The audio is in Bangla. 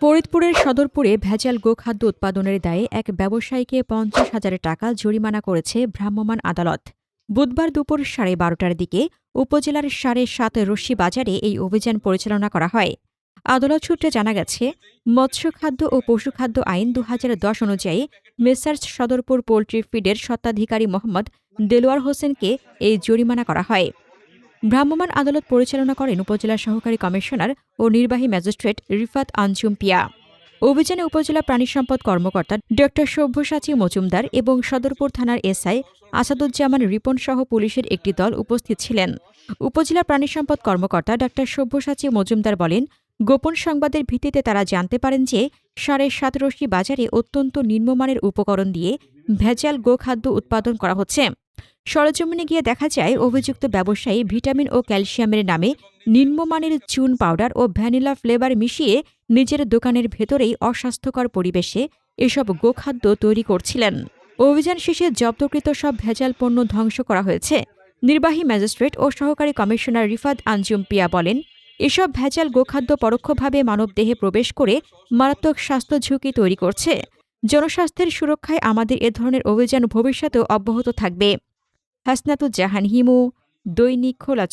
ফরিদপুরের সদরপুরে ভেজাল গোখাদ্য উৎপাদনের দায়ে এক ব্যবসায়ীকে পঞ্চাশ হাজার টাকা জরিমানা করেছে ভ্রাম্যমাণ আদালত। বুধবার দুপুর সাড়ে বারোটার দিকে উপজেলার সাড়ে সাত রশ্মি বাজারে এই অভিযান পরিচালনা করা হয়। আদালত সূত্রে জানা গেছে মৎস্য খাদ্য ও পশুখাদ্য আইন দু দশ অনুযায়ী মেসার্স সদরপুর পোল্ট্রি ফিডের স্বত্বাধিকারী মোহাম্মদ দেলোয়ার হোসেনকে এই জরিমানা করা হয়। ভ্রাম্যমাণ আদালত পরিচালনা করেন উপজেলা সহকারী কমিশনার ও নির্বাহী ম্যাজিস্ট্রেট রিফাত আনজুম পিয়া অভিযানে উপজেলা প্রাণী সম্পদ কর্মকর্তা ড সব্যসাচী মজুমদার এবং সদরপুর থানার এসআই আসাদুজ্জামান রিপন সহ পুলিশের একটি দল উপস্থিত ছিলেন। উপজেলা প্রাণী সম্পদ কর্মকর্তা ড সব্যসাচী মজুমদার বলেন, গোপন সংবাদের ভিত্তিতে তারা জানতে পারেন যে সাড়ে সাত রশ্মি বাজারে অত্যন্ত নিম্নমানের উপকরণ দিয়ে ভেজাল গোখাদ্য উৎপাদন করা হচ্ছে। সরজমিনে গিয়ে দেখা যায়, অভিযুক্ত ব্যবসায়ী ভিটামিন ও ক্যালসিয়ামের নামে নিম্নমানের চুন পাউডার ও ভ্যানিলা ফ্লেভার মিশিয়ে নিজের দোকানের ভেতরেই অস্বাস্থ্যকর পরিবেশে এসব গোখাদ্য তৈরি করছিলেন। অভিযান শেষে জব্দকৃত সব ভেজাল পণ্য ধ্বংস করা হয়েছে। নির্বাহী ম্যাজিস্ট্রেট ও সহকারী কমিশনার রিফাত আনজুম পিয়া বলেন এসব ভেজাল গোখাদ্য পরোক্ষভাবে মানবদেহে প্রবেশ করে মারাত্মক স্বাস্থ্য ঝুঁকি তৈরি করছে। জনস্বাস্থ্যের সুরক্ষায় আমাদের এ ধরনের অভিযান ভবিষ্যতেও অব্যাহত থাকবে। হাসনাতুজ্জাহান হিমু, দৈনিক খোলা